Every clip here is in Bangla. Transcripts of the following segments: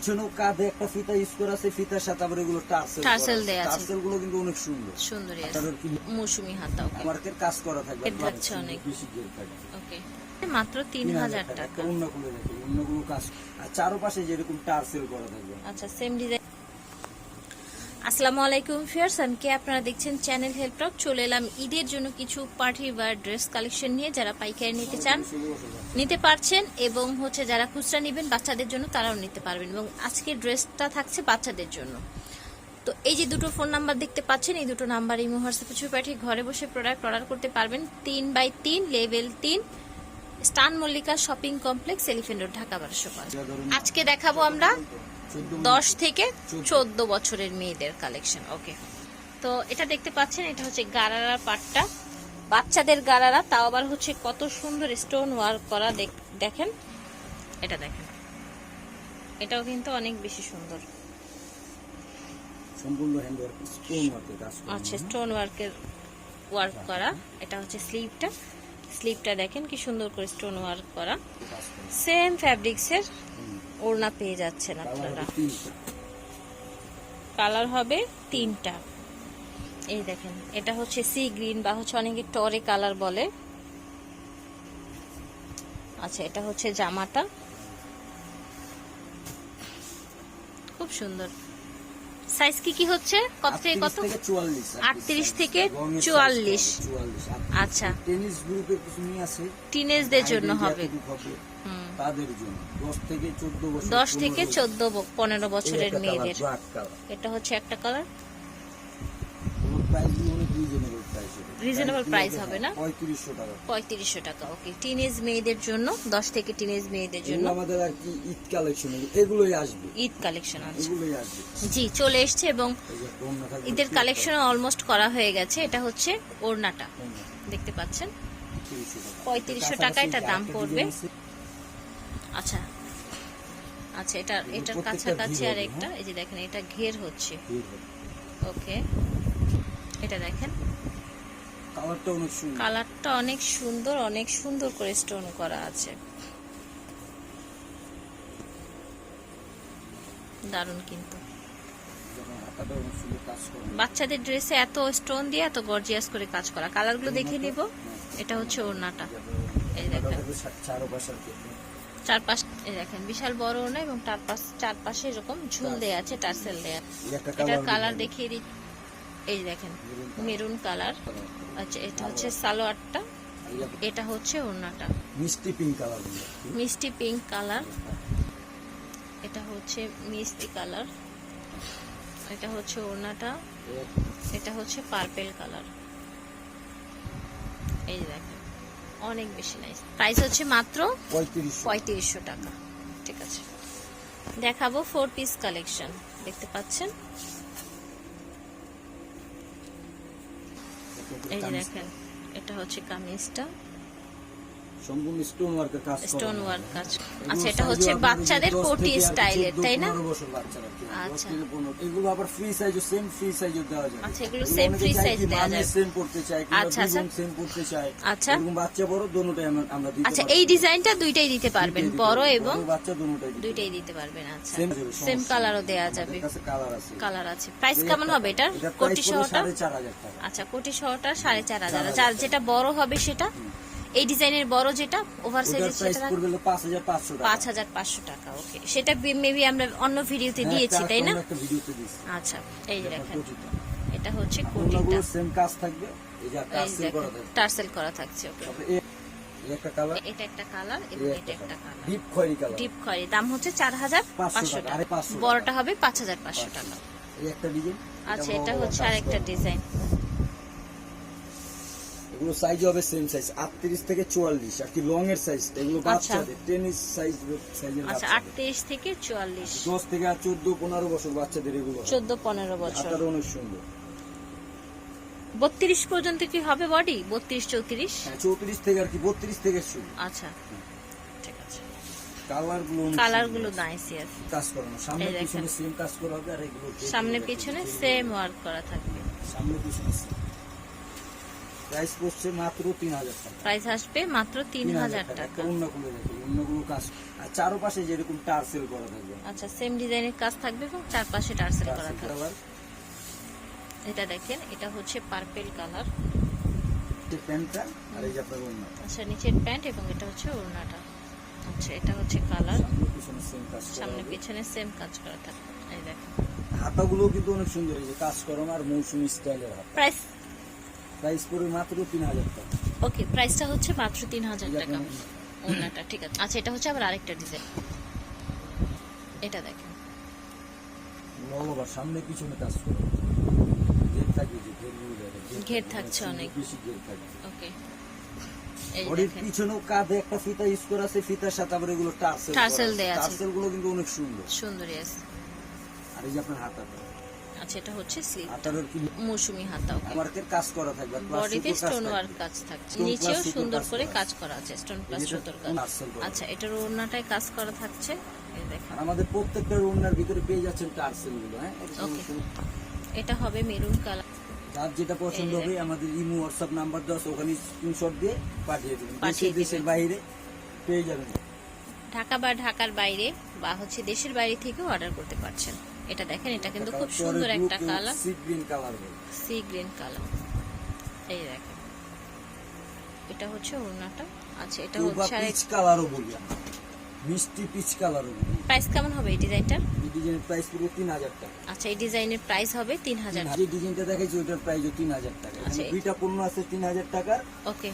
পিছনেও কাঁধে একটা ফিতা ইউজ করা আছে ফিতার সাথে আবার এগুলো টার্সেল টার্সেল দেয়া আছে। টার্সেলগুলো কিন্তু অনেক সুন্দর। সুন্দর আছে। মৌসুমী হাতা ওকে মার্কেট কাজ করা থাকবে এটা আছে অনেক। বেশি গের থাকবে? ওকে মাত্র তিন হাজার টাকা। অন্য খুলে দেখি অন্যগুলো কাজ। আর চারপাশে যেরকম টার্সেল করা থাকবে। আচ্ছা সেম ডিজাইন আসসালামু আলাইকুম ফিয়ার্স আমি আপনারা দেখছেন চ্যানেল হেল্পটক চলে এলাম ঈদের জন্য কিছু পার্টি বা ড্রেস কালেকশন নিয়ে যারা পাইকারি নিতে চান, নিতে পারছেন এবং হচ্ছে যারা খুচরা নেবেন, বাচ্চাদের জন্য তারাও নিতে পারবেন এবং আজকের ড্রেসটা থাকছে বাচ্চাদের জন্য। তো এই যে দুটো ফোন নাম্বার দেখতে পাচ্ছেন, এই দুটো নাম্বার এই হোয়াটসঅ্যাপে ছবি পাঠিয়ে ঘরে বসে প্রোডাক্ট অর্ডার করতে পারবেন। তিন বাই তিন লেভেল তিন, স্টান Mallika shopping complex elephant road Dhaka বারোশো আজকে দেখাবো আমরা দশ থেকে চোদ্দ বছরের মেয়েদের কালেকশন ওকে তো এটা দেখতে পাচ্ছেন এটা হচ্ছে গারারা পাটটা। বাচ্চাদের গারারা তাও আবার হচ্ছে কত সুন্দর স্টোন ওয়ার্ক করা দেখ- দেখেন। এটা দেখেন। এটাও কিন্তু অনেক বেশি সুন্দর। সম্পূর্ণ হ্যান্ড স্টোন ওয়ার্কের কাজ আচ্ছা স্টোন ওয়ার্কের ওয়ার্ক করা। এটা হচ্ছে স্লিভটা স্লিভটা দেখেন কি সুন্দর করে স্টোন ওয়ার্ক করা। সেম ফ্যাব্রিক্সের। ওড়না পেয়ে যাচ্ছেন আপনারা। কালার হবে তিনটা। এই দেখেন এটা হচ্ছে সি গ্রিন বা হচ্ছে অনেকে টরে কালার বলে। আচ্ছা এটা হচ্ছে জামাটা। খুব সুন্দর। সাইজ কি কি হচ্ছে? কত থেকে কত? 38 থেকে 44 38 থেকে রঙের 44 size হবে 44 আচ্ছা। টেনিস গ্রুপের কিছু নিয়ে আছে। টিনেজদের জন্য হবে। তাদের জন্য। 10 থেকে 14 বছর 10 থেকে চোদ্দ পনেরো বছরের মেয়েদের। এটা হচ্ছে একটা কালার? রিজনেবল প্রাইস হবে। না? 3500 টাকা। পঁয়ত্রিশশো টাকা ওকে টিনেজ মেয়েদের জন্য দশ থেকে টিনেজ মেয়েদের জন্য। আমাদের আর কি ঈদ কালেকশন এগুলোই আসবে। ঈদ কালেকশন আছে। এগুলোই আসবে। জি চলে এসছে এবং ঈদের কালেকশন অলমোস্ট করা হয়ে গেছে। এটা হচ্ছে ওড়নাটা। দেখতে পাচ্ছেন? 3500 3500 টাকা। টাকা এটা দাম পড়বে। আচ্ছা। আচ্ছা এটা এটার কাছাকাছি আর একটা হ্যাঁ? এই যে দেখেন এটা ঘের হচ্ছে। ওকে। এটা দেখেন। কালারটা অনেক সুন্দর। কালারটা অনেক সুন্দর অনেক সুন্দর করে স্টোন করা আছে। দারুণ কিন্তু। বাচ্চাদের ড্রেসে এত স্টোন দিয়ে এত গর্জিয়াস করে কাজ করা। কালারগুলো দেখে নিব। এটা হচ্ছে ওড়নাটা। এই দেখেন। চারপাশে দেখেন বিশাল বড় ওড়না এবং চারপাশ চারপাশে এরকম ঝুল দেয়া আছে টার্সেল দেয়া এটার কালার কালার দেখিয়ে দিই। এই দেখেন মেরুন কালার আচ্ছা এটা হচ্ছে সালোয়ারটা এটা হচ্ছে ওড়নাটা। মিষ্টি পিঙ্ক কালার মিষ্টি পিঙ্ক কালার এটা হচ্ছে মিষ্টি কালার এটা হচ্ছে ওড়নাটা। এটা হচ্ছে পার্পেল কালার এই দেখেন। অনেক বেশি নাইস প্রাইস হচ্ছে মাত্র পঁয়ত্রিশশো। টাকা। ঠিক আছে। দেখাবো ফোর পিস কালেকশন দেখতে পাচ্ছেন? এই যে দেখেন এটা হচ্ছে কামিজটা। সম্পূর্ণ স্টোন ওয়ার্কের কাজ স্টোন ওয়ার্ক কাজ। আচ্ছা এটা হচ্ছে বাচ্চাদের কোটি স্টাইলের তাই না? বছর বাচ্চারা আর কি। 10 আচ্ছা। এগুলো আবার ফ্রি সাইজও সেম ফ্রি সাইজও দেওয়া যায়। আচ্ছা, এগুলো same free size দেওয়া যায়। সেম পড়তে কিংবা আচ্ছা, আচ্ছা। সেম পড়তে চায়। আচ্ছা। এরকম বাচ্চা বড় দোনোটাই আমরা দিতে আচ্ছা এই ডিজাইনটা দুইটাই দিতে পারবেন বড় এবং বাচ্চা দোনোটাই দিতে দুইটাই দিতে পারবেন আচ্ছা। সেম সেম কালারও দেয়া যাবে। কালার আছে। কালার আছে। প্রাইস কেমন হবে এটার? এটা কোটি সহটা আচ্ছা কোটি সহটা সাড়ে চার হাজার। যার হাজার যেটা বড় হবে সেটা? এই ডিজাইনের বড় যেটা ওভার সাইজের সেটা পাঁচ হাজার পাঁচশো টাকা। ওকে সেটা মেবি আমরা অন্য ভিডিওতে হ্যাঁ, দিয়েছি তাই না? আচ্ছা এই যে দেখেন। এটা হচ্ছে কোটিটা। সেম কাজ থাকবে এই যে টার্সেল করা থাকছে ওকে একটা কালার এটা একটা কালার এবং এটা একটা কালার ডিপ খয়েরি কালার ডিপ খয়েরি দাম হচ্ছে চার হাজার পাঁচশো টাকা, টাকা। আরে 500 টাকা। বড়টা হবে পাঁচ হাজার পাঁচশো টাকা। এই একটা ডিজাইন আচ্ছা এটা হচ্ছে আরেকটা ডিজাইন এগুলো সাইজ হবে সেম সাইজ 38 থেকে 44 আর কি লং এর সাইজ এগুলো। বাচ্চাদের টেনিস সাইজ সাইজের আচ্ছা থেকে চুয়াল্লিশ। 10 থেকে আর 14 15 বছর বাচ্চাদের এগুলো হয়। চোদ্দ পনেরো বছর। হাতাটা অনেক সুন্দর। বত্রিশ পর্যন্ত কি হবে বডি বত্রিশ চৌত্রিশ? হ্যাঁ 34 থেকে আর কি 32 থেকে শুরু। আচ্ছা। ঠিক আছে। কালারগুলো কালারগুলো নাইস ইয়াস কাজ করানো। সামনে পিছনে সেম কাজ করা হবে আর এগুলো সামনে পিছনে সেম ওয়ার্ক করা থাকবে। সামনে পিছনে। প্রাইস পড়ছে মাত্র তিন হাজার টাকা। প্রাইস আসবে মাত্র তিন হাজার টাকা অন্যগুলো দেখো অন্যগুলো কাজ। আর চারোপাশে যেরকম টার্সেল করা থাকবে। আচ্ছা সেম ডিজাইনের কাজ থাকবে এবং চারপাশে টার্সেল করা থাকবে। এটা দেখেন এটা হচ্ছে পার্পেল কালার প্যান্টটা আর এই যে আপনার অন্য আচ্ছা নিচের প্যান্ট এবং এটা হচ্ছে ওড়নাটা। আচ্ছা এটা হচ্ছে কালার সামনে পিছনে সেম কাজ করা সামনে হবে। পিছনে সেম কাজ করা থাকবে। এই দেখেন। হাতাগুলো কিন্তু অনেক সুন্দর এই যে কাজ করম আর মৌসুমি স্টাইলের হাতা। প্রাইস প্রাইস পড়বে মাত্র তিন হাজার টাকা। ওকে প্রাইসটা হচ্ছে মাত্র তিন হাজার টাকা। ওড়নাটা ঠিক আছে। আচ্ছা এটা হচ্ছে আবার আরেকটা ডিজাইন এটা দেখেন। লং ওভার সামনে পিছনে কাজ করে। ঘের থাকবে যে ঘেরগুলো দেখো, ঘের থাকছে অনেক। বেশি ঘের থাকবে। ওকে। বডির পিছনেও কাঁধে একটা ফিতা ইউজ করা আছে ফিতার সাথে আবার এগুলো টার্সেল টার্সেল দেয়া আছে। টার্সেলগুলো কিন্তু অনেক সুন্দর। সুন্দরী আছে। আর এই যে আপনার হাতাটা। আচ্ছা এটা হচ্ছে স্লিভ মৌসুমি হাতা ওয়ার্কের কাজ করা থাকবে বডিতে স্টোন ওয়ার্ক কাজ থাকছে। নিচেও সুন্দর করে কাজ করা আছে স্টোন প্লাস সুতোর কাজ। আচ্ছা এটার ওড়নাটায় কাজ করা থাকছে? আর আমাদের প্রত্যেকটা রুনার ভিতরে পেয়ে যাচ্ছেন টার্সেলগুলো হ্যাঁ? এটা হবে মেরুন কালার যার যেটা পছন্দ হবে আমাদের ইমো হোয়াটসঅ্যাপ নাম্বার দেওয়া ওখানে স্ক্রিনশট দিয়ে পাঠিয়ে দেবেন। দেশে পাঠিয়ে দেশের বাইরে পেয়ে যাবেন। ঢাকা বা ঢাকার বাইরে বা হচ্ছে দেশের বাইরে থেকেও অর্ডার করতে পারছেন। এটা দেখেন এটা কিন্তু খুব সুন্দর একটা colour sea green colour sea green colour এই দেখেন। এটা হচ্ছে ওড়নাটা। আচ্ছা এটা হচ্ছে আরেক পিচ কালারও বলি মিষ্টি পিচ কালারও বলি। প্রাইস কেমন হবে এই ডিজাইনটার এই ডিজাইনের প্রাইস পুরো তিন হাজার টাকা। আচ্ছা এই ডিজাইনের প্রাইস হবে তিন হাজার যে ডিজাইনটা দেখাইছি ওটার প্রাইস তিন হাজার টাকা। আচ্ছা, দুইটা পণ্য আছে তিন হাজার টাকার। ওকে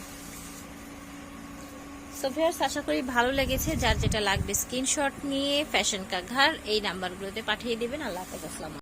সো ভিউয়ার্স আশা করি ভালো লেগেছে। যার যেটা লাগবে স্ক্রিনশট নিয়ে ফ্যাশন কাঘার ঘর এই নাম্বারগুলোতে পাঠিয়ে দিবেন। আল্লাহ হাফেজ, আসসালাম